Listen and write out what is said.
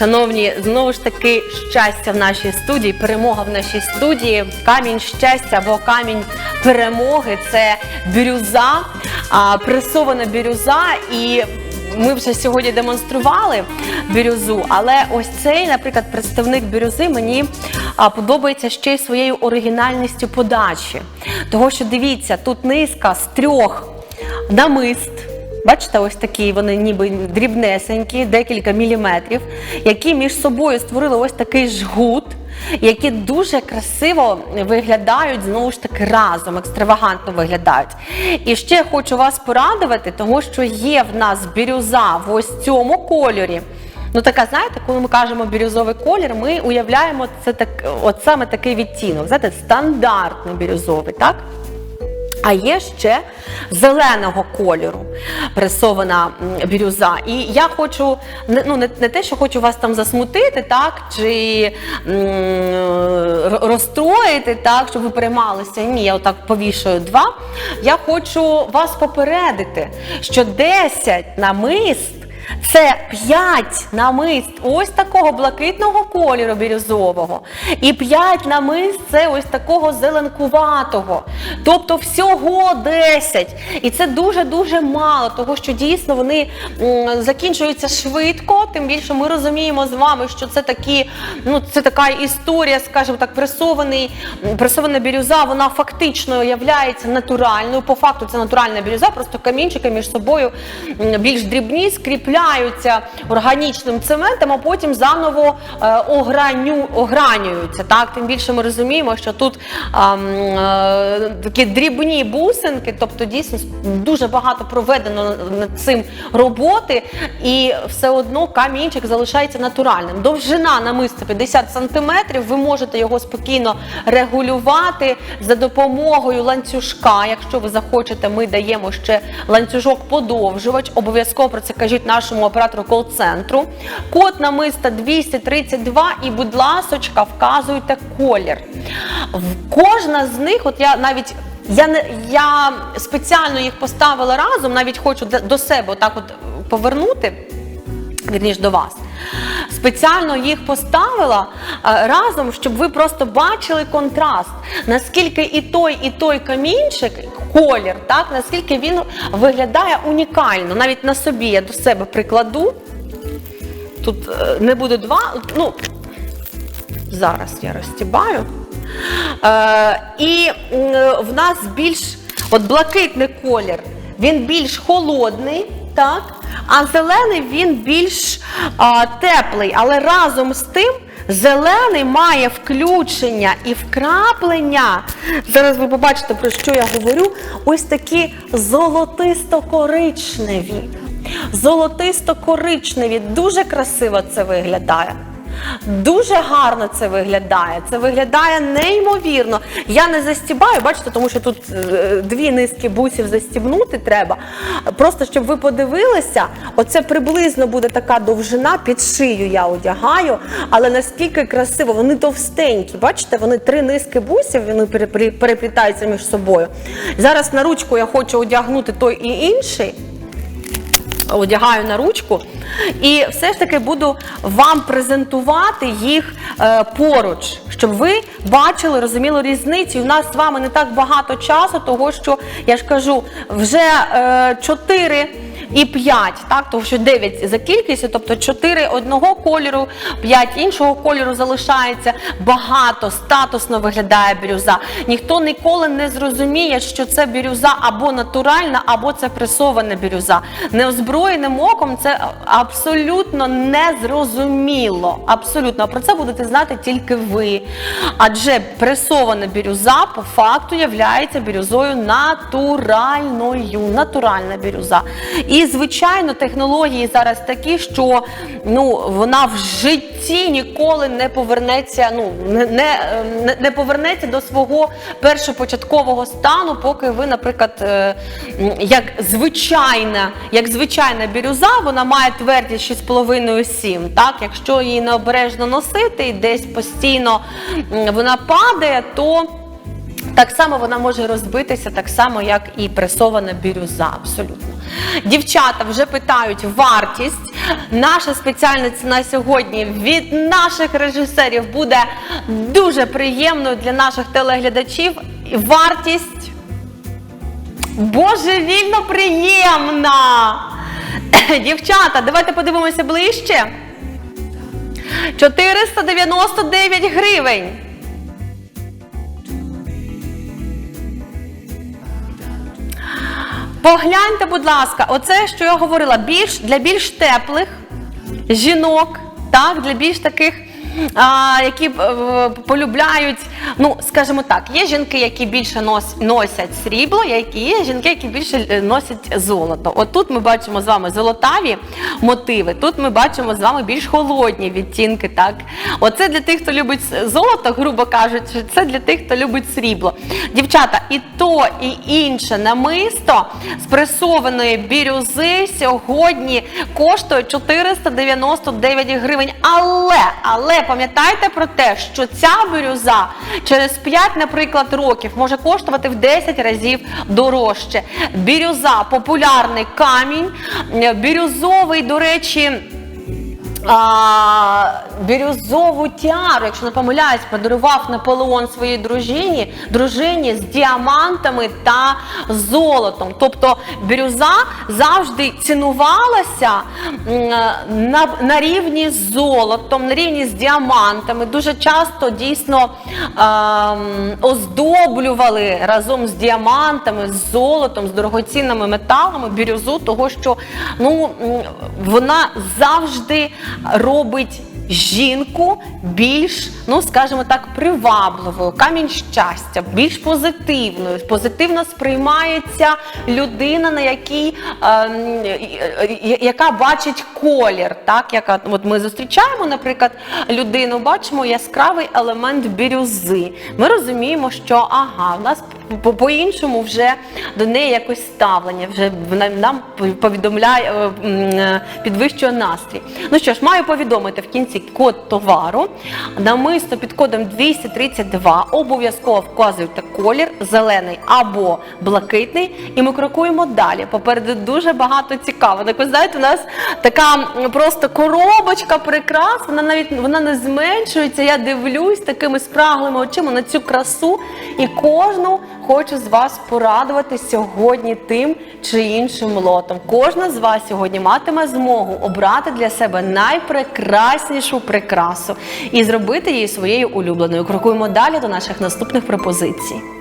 Шановні, знову ж таки щастя в нашій студії, перемога в нашій студії. Камінь щастя або камінь перемоги це бірюза, пресована бірюза. І ми вже сьогодні демонстрували бірюзу, але ось цей, наприклад, представник бірюзи мені подобається ще й своєю оригінальністю подачі. Того, що дивіться, тут низка з трьох намист. Бачите, ось такі вони ніби дрібнесенькі, декілька міліметрів, які між собою створили ось такий жгут, які дуже красиво виглядають, знову ж таки, разом, екстравагантно виглядають. І ще хочу вас порадувати, тому що є в нас бірюза в ось цьому кольорі. Ну, така, знаєте, коли ми кажемо бірюзовий колір, ми уявляємо це так, от саме такий відтінок. Знаєте, стандартний бірюзовий, так? А є ще зеленого кольору пресована бірюза. І я хочу ну, не, не те, що хочу вас там засмутити, так, чи розстроїти, так, щоб ви переймалися. Ні, я отак повішаю два. Я хочу вас попередити, що 10 намист. Це 5 намист ось такого блакитного кольору бірюзового. І 5 намист це ось такого зеленкуватого. Тобто всього 10. І це дуже-дуже мало, тому що дійсно вони закінчуються швидко. Тим більше ми розуміємо з вами, що це такі, ну це така історія, скажімо так, пресований, пресована бірюза, вона фактично являється натуральною. По факту це натуральна бірюза, просто камінчики між собою більш дрібні, скріпляються органічним цементом, а потім заново е, ограню, огранюються. Так, тим більше ми розуміємо, що тут м, е, такі дрібні бусинки, тобто дійсно дуже багато проведено над цим роботи, і все одно камінчик залишається натуральним. Довжина намиста 50 см, ви можете його спокійно регулювати за допомогою ланцюжка. Якщо ви захочете, ми даємо ще ланцюжок подовжувач. Обов'язково про це кажіть нашому оператору кол-центру. Код намиста 232 і, будь ласочка, вказуйте колір. Кожна з них, от я навіть я не я спеціально їх поставила разом, навіть хочу до себе отак от повернути. Вірніш до вас. Спеціально їх поставила е, разом, щоб ви просто бачили контраст, наскільки і той, і той камінчик, колір, так, наскільки він виглядає унікально. Навіть на собі я до себе прикладу. Тут е, не буде два. Ну, зараз я розтібаю. Е, і в нас більш от блакитний колір, він більш холодний, так? А зелений він більш а, теплий. Але разом з тим зелений має включення і вкраплення. Зараз ви побачите, про що я говорю. Ось такі золотисто-коричневі. Золотисто-коричневі. Дуже красиво це виглядає. Дуже гарно це виглядає. Це виглядає неймовірно. Я не застібаю, бачите, тому що тут е, дві низки бусів застібнути треба. Просто щоб ви подивилися, оце приблизно буде така довжина, під шию я одягаю, але наскільки красиво, вони товстенькі. Бачите, вони три низки бусів, вони переплітаються між собою. Зараз на ручку я хочу одягнути той і інший одягаю на ручку, і все ж таки буду вам презентувати їх е, поруч, щоб ви бачили, розуміли різницю. У нас з вами не так багато часу, того що я ж кажу, вже чотири. 4 і 5, так, тому що 9 за кількістю, тобто 4 одного кольору, 5 іншого кольору залишається. Багато статусно виглядає бірюза. Ніхто ніколи не зрозуміє, що це бірюза або натуральна, або це пресована бірюза. Неозброєним оком це абсолютно незрозуміло. Абсолютно. Про це будете знати тільки ви. Адже пресована бірюза по факту являється бірюзою натуральною. Натуральна бірюза. І, звичайно, технології зараз такі, що ну, вона в житті ніколи не повернеться, ну, не, не, не повернеться до свого першопочаткового стану, поки ви, наприклад, е, як звичайна, як звичайна бірюза, вона має твердість 6,5-7. Так? Якщо її необережно носити і десь постійно вона падає, то Так само вона може розбитися, так само, як і пресована бірюза. Абсолютно. Дівчата вже питають вартість. Наша спеціальна ціна сьогодні від наших режисерів буде дуже приємною для наших телеглядачів. Вартість божевільно приємна. Дівчата, давайте подивимося ближче. 499 гривень. Погляньте, будь ласка, оце, що я говорила, більш для більш теплих жінок, так, для більш таких, які е, полюбляють, ну, скажімо так, є жінки, які більше нос, носять срібло, які є жінки, які більше е, носять золото. От тут ми бачимо з вами золотаві мотиви, тут ми бачимо з вами більш холодні відтінки. Так, оце для тих, хто любить золото, грубо кажучи, це для тих, хто любить срібло. Дівчата, і то, і інше намисто з пресованої бірюзи сьогодні коштує 499 гривень. Але, але пам'ятайте про те, що ця бірюза через 5, наприклад, років може коштувати в 10 разів дорожче. Бірюза популярний камінь, бірюзовий, до речі. А, бірюзову тяру, якщо не помиляюсь, подарував Наполеон своїй дружині, дружині з діамантами та золотом. Тобто бірюза завжди цінувалася на, на рівні з золотом, на рівні з діамантами. Дуже часто дійсно ем, оздоблювали разом з діамантами, з золотом, з дорогоцінними металами бірюзу, того що ну, вона завжди робить жінку більш, ну скажімо так, привабливою, камінь щастя, більш позитивною. Позитивно сприймається людина, на якій ем, я- яка бачить колір. Так, яка от ми зустрічаємо, наприклад, людину, бачимо яскравий елемент бірюзи. Ми розуміємо, що ага, в нас по- по-іншому вже до неї якось ставлення, вже нам повідомляє, е, м, е, підвищує настрій. Ну що ж, маю повідомити в кінці код товару. Намисто під кодом 232 обов'язково вказуйте колір зелений або блакитний, і ми крокуємо далі. Попереду дуже багато цікавого. Так ви знаєте, у нас така просто коробочка прикрас, вона навіть вона не зменшується. Я дивлюсь такими спраглими очима на цю красу і кожну хочу з вас порадувати сьогодні тим чи іншим лотом. Кожна з вас сьогодні матиме змогу обрати для себе найпрекраснішу прикрасу і зробити її своєю улюбленою. Крокуємо далі до наших наступних пропозицій.